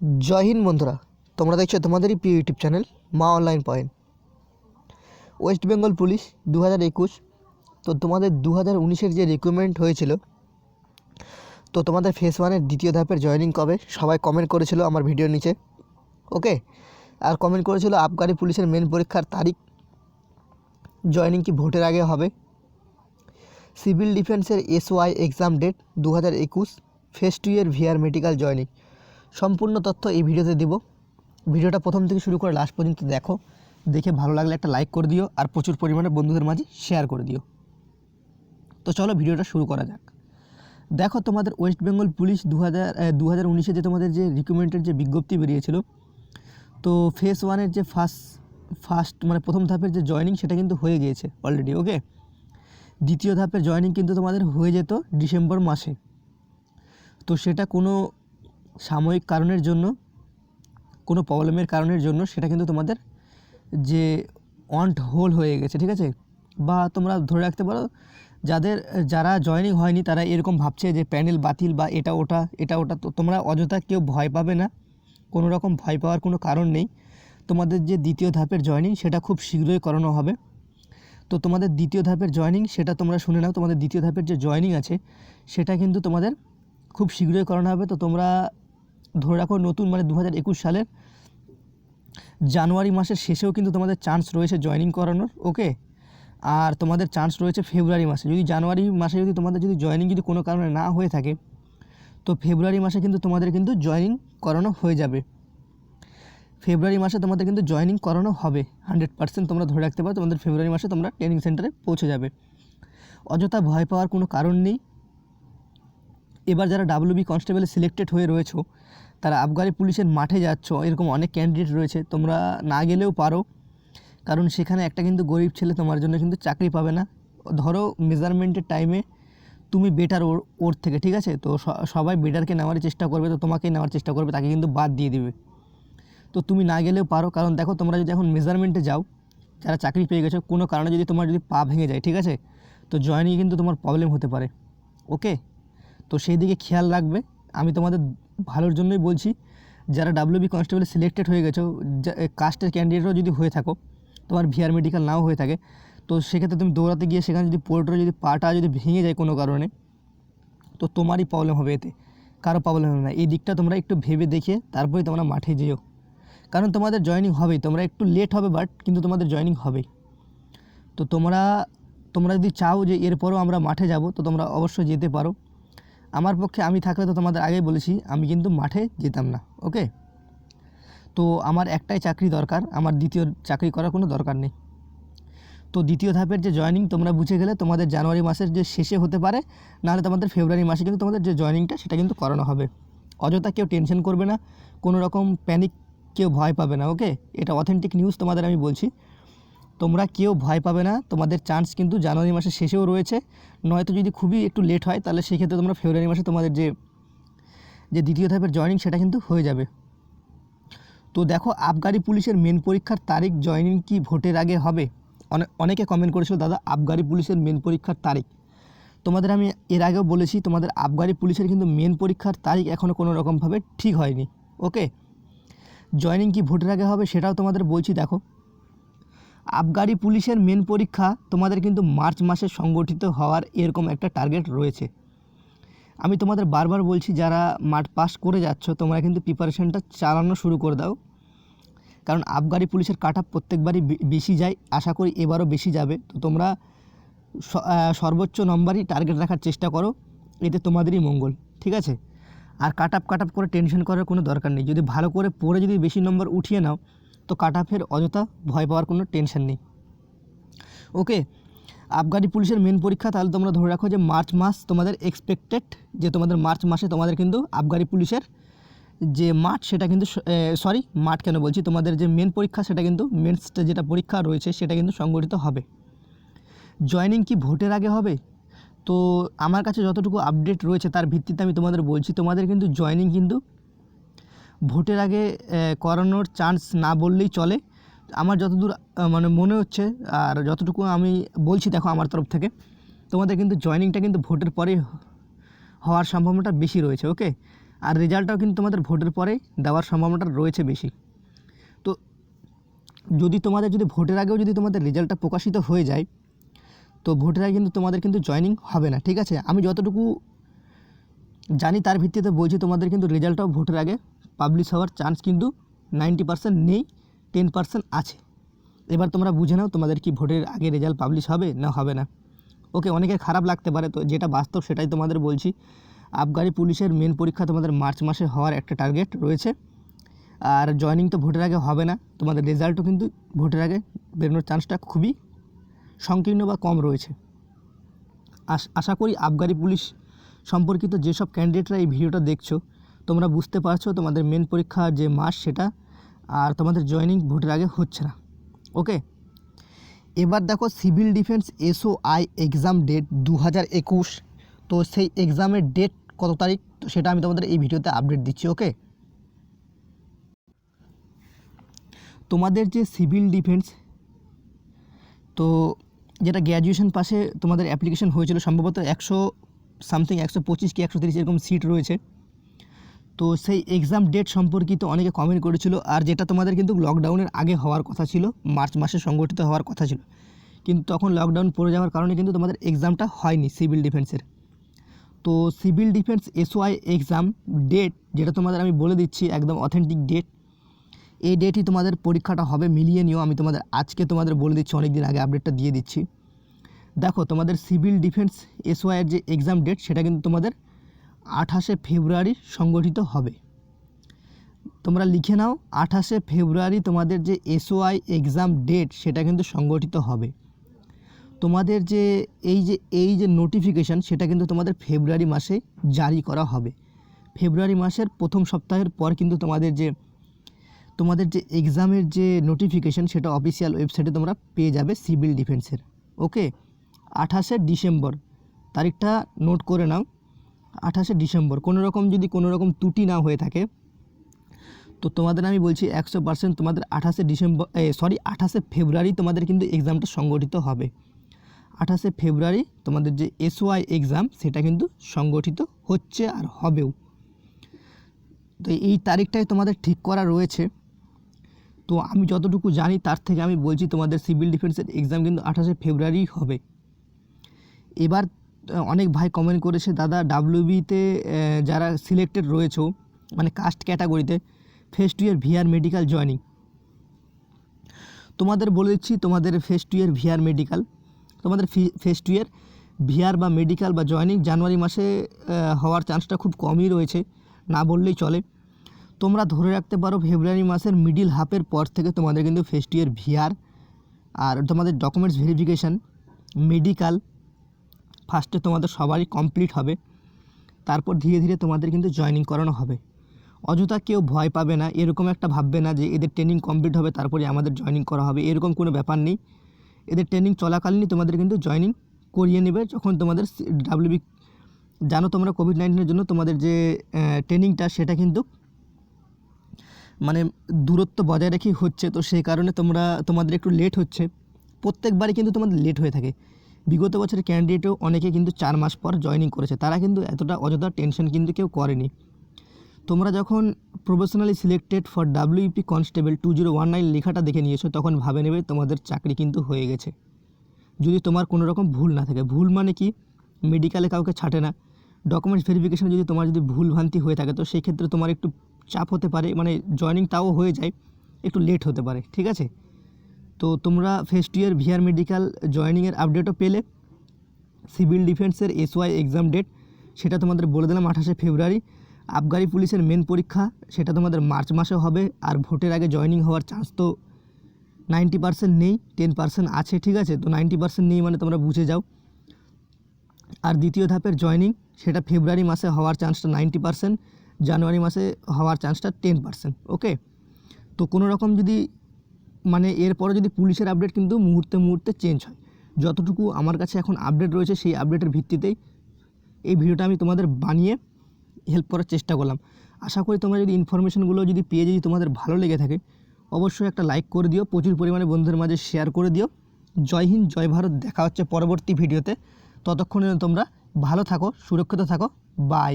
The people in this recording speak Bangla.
জয় হিন্দ বন্ধুরা, তোমরা দেখছ তোমাদেরই প্রিয় ইউটিউব চ্যানেল মা online point. West Bengal police দু হাজার একুশ, তো তোমাদের দু হাজার উনিশের যে রিক্রুটমেন্ট হয়েছিল, তো তোমাদের ফেস ওয়ানের দ্বিতীয় ধাপের জয়েনিং কবে, সবাই কমেন্ট করেছিল আমার ভিডিওর নিচে ওকে আর কমেন্ট করেছিল আবগারি পুলিশের মেন পরীক্ষার তারিখ জয়েনিং কি ভোটের আগে হবে সিভিল ডিফেন্সের এসওয়াই এক্সাম ডেট দু হাজার একুশ phase two year VR medical joining সম্পূর্ণ তথ্য এই ভিডিওতে দিব। ভিডিওটা প্রথম থেকে শুরু করে লাস্ট পর্যন্ত দেখো। দেখে ভালো লাগলে একটা লাইক করে দিও আর প্রচুর পরিমাণে বন্ধুদের মাঝে শেয়ার করে দিও। তো চলো ভিডিওটা শুরু করা যাক। দেখো তোমাদের ওয়েস্ট বেঙ্গল পুলিশ দু হাজার দু হাজার উনিশে যে তোমাদের যে রিক্রুটমেন্টের যে বিজ্ঞপ্তি বেরিয়েছিল, তো ফেস ওয়ানের যে ফার্স্ট ফার্স্ট মানে প্রথম ধাপের যে জয়েনিং সেটা কিন্তু হয়ে গিয়েছে অলরেডি ওকে দ্বিতীয় ধাপের জয়েনিং কিন্তু তোমাদের হয়ে যেত ডিসেম্বর মাসে। তো সেটা কোনো সাময়িক কারণের জন্য, কোনো প্রবলেমের কারণের জন্য সেটা কিন্তু তোমাদের যে অন্ট হোল হয়ে গেছে, ঠিক আছে? বা তোমরা ধরে রাখতে পারো, যাদের, যারা জয়েনিং হয়নি, তারা এরকম ভাবছে যে প্যানেল বাতিল বা এটা, ওটা এটা, ওটা, তো তোমরা অযথা কেউ ভয় পাবে না। কোনো রকম ভয় পাওয়ার কোনো কারণ নেই। তোমাদের যে দ্বিতীয় ধাপের জয়েনিং সেটা খুব শীঘ্রই করানো হবে। তো তোমাদের দ্বিতীয় ধাপের জয়েনিং সেটা তোমরা শুনে নাও। তোমাদের দ্বিতীয় ধাপের যে জয়েনিং আছে, সেটা কিন্তু তোমাদের খুব শীঘ্রই করানো হবে। তো তোমরা ধরে রাখো নতুন মানে দু হাজার একুশ সালের জানুয়ারি মাসের শেষেও কিন্তু তোমাদের চান্স রয়েছে জয়েনিং করানোর ওকে আর তোমাদের চান্স রয়েছে ফেব্রুয়ারি মাসে। যদি জানুয়ারি মাসে যদি তোমাদের যদি জয়েনিং যদি কোনো কারণে না হয়ে থাকে, তো ফেব্রুয়ারি মাসে কিন্তু তোমাদের কিন্তু জয়েনিং করানো হয়ে যাবে। ফেব্রুয়ারি মাসে তোমাদের কিন্তু জয়েনিং করানো হবে হান্ড্রেড পার্সেন্ট তোমরা ধরে রাখতে পারো, তোমাদের ফেব্রুয়ারি মাসে তোমরা ট্রেনিং সেন্টারে পৌঁছে যাবে। অযথা ভয় পাওয়ার কোনো কারণ নেই। এবার যারা ডাব্লিউবি কনস্টেবলে সিলেক্টেড হয়ে রয়েছো তারা আবগারি পুলিশের মাঠে যাচ্ছ, এরকম অনেক ক্যান্ডিডেট রয়েছে, তোমরা না গেলেও পারো। কারণ সেখানে একটা কিন্তু গরিব ছেলে তোমার জন্য কিন্তু চাকরি পাবে না। ধরো মেজারমেন্টের টাইমে তুমি বেটার ওর ওর থেকে, ঠিক আছে? তো সবাই বেটারকে নেওয়ার চেষ্টা করবে, তো তোমাকেই নেওয়ার চেষ্টা করবে, তাকে কিন্তু বাদ দিয়ে দিবে। তো তুমি না গেলেও পারো, কারণ দেখো তোমরা যদি এখন মেজারমেন্টে যাও, যারা চাকরি পেয়ে গেছো, কোনো কারণে যদি তোমার যদি পা ভেঙে যায়, ঠিক আছে? তো জয়েনিংয়ে কিন্তু তোমার প্রবলেম হতে পারে। ওকে তো সেই দিকে খেয়াল রাখবে। আমি তোমাদের ভালোর জন্যই বলছি, যারা ডাব্লিউবি কনস্টেবলে সিলেক্টেড হয়ে গেছো কাস্টের ক্যান্ডিডেটও যদি হয়ে থাকো, তোমার ভিআর মেডিকেল নাও হয়ে থাকে, তো সেক্ষেত্রে তুমি দৌড়াতে গিয়ে সেখানে যদি পোর্টারে যদি পাটা যদি ভেঙে যায় কোনো কারণে, তো তোমারই প্রবলেম হবে এতে, কারও প্রবলেম হবে না। এই দিকটা তোমরা একটু ভেবে দেখে তারপরে তোমরা মাঠে যেও। কারণ তোমাদের জয়েনিং হবেই, তোমরা একটু লেট হবে বাট কিন্তু তোমাদের জয়েনিং হবেই। তো তোমরা তোমরা যদি চাও যে এরপরও আমরা মাঠে যাব, তো তোমরা অবশ্যই যেতে পারো। আমার পক্ষে আমি থাকলে তো তোমাদের আগেই বলেছি, আমি কিন্তু মাঠে যেতাম না, ওকে? তো আমার একটাই চাকরি দরকার, আমার দ্বিতীয় চাকরি করার কোনো দরকার নেই। তো দ্বিতীয় ধাপের যে জয়েনিং তোমরা বুঝে গেলে তোমাদের জানুয়ারি মাসের যে শেষে হতে পারে, নাহলে তোমাদের ফেব্রুয়ারি মাসে কিন্তু তোমাদের যে জয়েনিংটা সেটা কিন্তু করানো হবে। অযথা কেউ টেনশন করবে না, কোনো রকম প্যানিক কেউ ভয় পাবে না, ওকে? এটা অথেন্টিক নিউজ তোমাদের আমি বলছি। তোমরা কেউ ভয় পাবে না, তোমাদের চান্স কিন্তু জানুয়ারি মাসের শেষেও রয়েছে। নয়তো যদি খুবই একটু লেট হয়, তাহলে সেক্ষেত্রে তোমরা ফেব্রুয়ারি মাসে তোমাদের যে যে দ্বিতীয় ধাপের জয়েনিং সেটা কিন্তু হয়ে যাবে। তো দেখো, আবগারি পুলিশের মেন পরীক্ষার তারিখ জয়েনিং কি ভোটের আগে হবে? অনে- অনেকে কমেন্ট করেছিল, দাদা, আবগারি পুলিশের মেন পরীক্ষার তারিখ। তোমাদের আমি এর আগেও বলেছি, তোমাদের আবগারি পুলিশের কিন্তু মেন পরীক্ষার তারিখ এখনও কোনো রকমভাবে ঠিক হয়নি ওকে জয়েনিং কি ভোটের আগে হবে সেটাও তোমাদের বলছি, দেখো। আবগারি পুলিশের মেন পরীক্ষা তোমাদের কিন্তু মার্চ মাসে সংগঠিত হওয়ার এরকম একটা টার্গেট রয়েছে। আমি তোমাদের বারবার বলছি, যারা মাঠ পাস করে যাচ্ছ, তোমরা কিন্তু প্রিপারেশনটা চালানো শুরু করে দাও। কারণ আবগারি পুলিশের কাট আপ প্রত্যেকবারই বেশি যায়, আশা করি এবারও বেশি যাবে। তো তোমরা সর্বোচ্চ নম্বরই টার্গেট রাখার চেষ্টা করো, এতে তোমাদেরই মঙ্গল, ঠিক আছে? আর কাট আপ কাট আপ করে টেনশন করার কোনো দরকার নেই। যদি ভালো করে পড়ে যদি বেশি নম্বর উঠিয়ে নাও তো কাট আপের অযথা ভয় পাওয়ার কোনো টেনশন নেই। ওকে আবগারি পুলিশের মেন পরীক্ষা তাহলে তোমরা ধরে রাখো যে মার্চ মাস তোমাদের এক্সপেক্টেড যে তোমাদের মার্চ মাসে তোমাদের কিন্তু আবগারি পুলিশের যে মাঠ সেটা কিন্তু সরি মাঠ কেন বলছি? তোমাদের যে মেন পরীক্ষা সেটা কিন্তু মেন্স যেটা পরীক্ষা রয়েছে সেটা কিন্তু সংগঠিত হবে। জয়েনিং কি ভোটের আগে হবে? তো আমার কাছে যতটুকু আপডেট রয়েছে তার ভিত্তিতে আমি তোমাদের বলছি, তোমাদের কিন্তু জয়েনিং কিন্তু ভোটের আগে করানোর চান্স না বললেই চলে। আমার যতদূর মানে মনে হচ্ছে, আর যতটুকু আমি বলছি, দেখো আমার তরফ থেকে, তোমাদের কিন্তু জয়েনিংটা কিন্তু ভোটের পরে হওয়ার সম্ভাবনাটা বেশি রয়েছে ওকে আর রেজাল্টটাও কিন্তু তোমাদের ভোটের পরে দেওয়ার সম্ভাবনাটা রয়েছে বেশি। তো যদি তোমাদের, যদি ভোটের আগেও যদি তোমাদের রেজাল্টটা প্রকাশিত হয়ে যায়, তো ভোটের আগে কিন্তু তোমাদের কিন্তু জয়নিং হবে না, ঠিক আছে? আমি যতটুকু জানি, তার ভিত্তিতে বলছি, তোমাদের কিন্তু রেজাল্টটাও ভোটের আগে পাবলিশ হওয়ার চান্স কিন্তু নাইনটি পার্সেন্ট নেই টেন পার্সেন্ট আছে। এবার তোমরা বুঝে নাও তোমাদের কি ভোটের আগে রেজাল্ট পাবলিশ হবে না হবে না। ওকে অনেকের খারাপ লাগতে পারে, তো যেটা বাস্তব সেটাই তোমাদের বলছি। আবগারি পুলিশের মেন পরীক্ষা তোমাদের মার্চ মাসে হওয়ার একটা টার্গেট রয়েছে। আর জয়নিং তো ভোটের আগে হবে না, তোমাদের রেজাল্টও কিন্তু ভোটের আগে বেরোনোর চান্সটা খুবই সংকীর্ণ বা কম রয়েছে। আশ- করি আবগারি পুলিশ সম্পর্কিত যেসব ক্যান্ডিডেটরা এই ভিডিওটা দেখছ তোমরা বুঝতে পারছ তোমাদের মেন পরীক্ষার যে মাস সেটা, আর তোমাদের জয়নিং ভোটের আগে হচ্ছে না। ওকে এবার দেখো civil defence SO I exam date দু হাজার একুশ। তো সেই এক্সামের ডেট কত তারিখ? তো সেটা আমি তোমাদের এই ভিডিওতে আপডেট দিচ্ছি ওকে তোমাদের যে সিভিল ডিফেন্স তো যেটা গ্র্যাজুয়েশন পাশে তোমাদের অ্যাপ্লিকেশন হয়েছিল সম্ভবত একশো সামথিং একশো পঁচিশ কি একশো তিরিশ এরকম সিট রয়েছে। তো সেই এক্সাম ডেট সম্পর্কিত অনেকে কমেন্ট করেছিল আর যেটা তোমাদের কিন্তু লকডাউনের আগে হওয়ার কথা ছিল, মার্চ মাসে সংগঠিত হওয়ার কথা ছিল। কিন্তু তখন লকডাউন পড়ে যাওয়ার কারণে কিন্তু তোমাদের এক্সামটা হয়নি সিভিল ডিফেন্সের তো civil defence SOI exam date যেটা তোমাদের আমি বলে দিচ্ছি, একদম অথেন্টিক ডেট এই ডেটই তোমাদের পরীক্ষাটা হবে মিলিয়ে নিও আমি তোমাদের আজকে তোমাদের বলে দিচ্ছি অনেক দিন আগে আপডেটটা দিয়ে দিচ্ছি। দেখো তোমাদের সিভিল ডিফেন্স এসওয়াইয়ের যে এক্সাম ডেট সেটা কিন্তু তোমাদের আঠাশে ফেব্রুয়ারি সংগঠিত হবে। তোমরা লিখে নাও, আঠাশে ফেব্রুয়ারি তোমাদের যে এসওআই এক্সাম ডেট সেটা কিন্তু সংগঠিত হবে। তোমাদের যে এই যে এই যে নোটিফিকেশান সেটা কিন্তু তোমাদের ফেব্রুয়ারি মাসে জারি করা হবে। ফেব্রুয়ারি মাসের প্রথম সপ্তাহের পর কিন্তু তোমাদের যে তোমাদের যে এক্সামের যে নোটিফিকেশান সেটা অফিসিয়াল ওয়েবসাইটে তোমরা পেয়ে যাবে সিভিল ডিফেন্সের ওকে আঠাশে ডিসেম্বর। তারিখটা নোট করে নাও। আঠাশে ডিসেম্বর কোনো রকম যদি কোনো রকম ত্রুটি না হয়ে থাকে, তো তোমাদের আমি বলছি একশো পার্সেন্ট তোমাদের আঠাশে ডিসেম্বর সরি আঠাশে ফেব্রুয়ারি তোমাদের কিন্তু এক্সামটা সংগঠিত হবে। আঠাশে ফেব্রুয়ারি তোমাদের যে এসওআই এক্সাম সেটা কিন্তু সংগঠিত হচ্ছে আর হবেও। তো এই তারিখটাই তোমাদের ঠিক করা রয়েছে। তো আমি যতটুকু জানি, তার থেকে আমি বলছি তোমাদের সিভিল ডিফেন্সের এক্সাম কিন্তু আঠাশে ফেব্রুয়ারি হবে। এবার অনেক ভাই কমেন্ট করেছে, দাদা ডাব্লিউবিতে যারা সিলেক্টেড রয়েছে মানে কাস্ট ক্যাটাগরিতে phase two year VR medical joining তোমাদের বলে দিচ্ছি, তোমাদের phase two year VR medical তোমাদের ফেস টু ইয়ার ভিআর বা মেডিকেল বা জয়নিং জানুয়ারি মাসে হওয়ার চান্সটা খুব কমই রয়েছে, না বললেই চলে। তোমরা ধরে রাখতে পারো ফেব্রুয়ারি মাসের মিডিল হাফের পর থেকে তোমাদের কিন্তু ফেস টু ইয়ার ভিআর আর তোমাদের ডকুমেন্টস ভেরিফিকেশান মেডিকেল ফার্স্টে তোমাদের সবারই কমপ্লিট হবে। তারপর ধীরে ধীরে তোমাদের কিন্তু জয়েনিং করানো হবে। অযথা কেউ ভয় পাবে না, এরকম একটা ভাববে না যে এদের ট্রেনিং কমপ্লিট হবে, তারপরে আমাদের জয়েনিং করা হবে, এরকম কোনো ব্যাপার নেই। এদের ট্রেনিং চলাকালীনই তোমাদের কিন্তু জয়েনিং করিয়ে নেবে, যখন তোমাদের ডাব্লিউবি জানো তোমরা কোভিড নাইন্টিনের জন্য তোমাদের যে ট্রেনিংটা সেটা কিন্তু মানে দূরত্ব বজায় রেখেই হচ্ছে। তো সেই কারণে তোমরা, তোমাদের একটু লেট হচ্ছে। প্রত্যেকবারই কিন্তু তোমাদের লেট হয়ে থাকে। বিগত বছরের ক্যান্ডিডেটও অনেকে কিন্তু চার মাস পর জয়েনিং করেছে। তারা কিন্তু এতটা অযথা টেনশন কিন্তু কেউ করেনি। তোমরা যখন professionally selected for WP constable two zero one nine লেখাটা দেখে নিয়েছো, তখন ভাবে নেবে তোমাদের চাকরি কিন্তু হয়ে গেছে। যদি তোমার কোনো রকম ভুল না থাকে, ভুল মানে কি? মেডিকেলে কাউকে ছাটে না। ডকুমেন্টস ভেরিফিকেশন যদি তোমার যদি ভুল ভ্রান্তি হয়ে থাকে, তো সেই ক্ষেত্রে তোমার একটু চাপ হতে পারে মানে জয়েনিং তাও হয়ে যায়, একটু লেট হতে পারে, ঠিক আছে? তো তোমরা ফার্স্ট ইয়ার ভিআর মেডিকেল জয়েনিংয়ের আপডেটও পেলে। সিভিল ডিফেন্সের এসওয়াই এক্সাম ডেট সেটা তোমাদের বলে দিলাম আঠাশে ফেব্রুয়ারি আবগারি পুলিশের মেন পরীক্ষা, সেটা তোমাদের মার্চ মাসে হবে। আর ভোটের আগে জয়েনিং হওয়ার চান্স তো নাইনটি পার্সেন্ট নেই টেন পার্সেন্ট আছে, ঠিক আছে? তো নাইনটি পার্সেন্ট নেই মানে তোমরা বুঝে যাও। আর দ্বিতীয় ধাপের জয়েনিং সেটা ফেব্রুয়ারি মাসে হওয়ার চান্সটা নাইনটি পার্সেন্ট জানুয়ারি মাসে হওয়ার চান্সটা টেন পার্সেন্ট ওকে তো কোনো রকম যদি মানে এরপরে যদি পুলিশের আপডেট কিন্তু মুহূর্তে মুহূর্তে চেঞ্জ হয়। যতটুকু আমার কাছে এখন আপডেট রয়েছে সেই আপডেটের ভিত্তিতেই এই ভিডিওটা আমি তোমাদের বানিয়ে হেল্প করার চেষ্টা করলাম। আশা করি তোমরা যদি ইনফরমেশনগুলো যদি পেয়ে যদি তোমাদের ভালো লেগে থাকে, অবশ্যই একটা লাইক করে দিও, প্রচুর পরিমাণে বন্ধুদের মাঝে শেয়ার করে দিও। জয় হিন্দ, জয় ভারত, দেখা হচ্ছে পরবর্তী ভিডিওতে ততক্ষণে তোমরা ভালো থাকো, সুরক্ষিত থাকো। বাই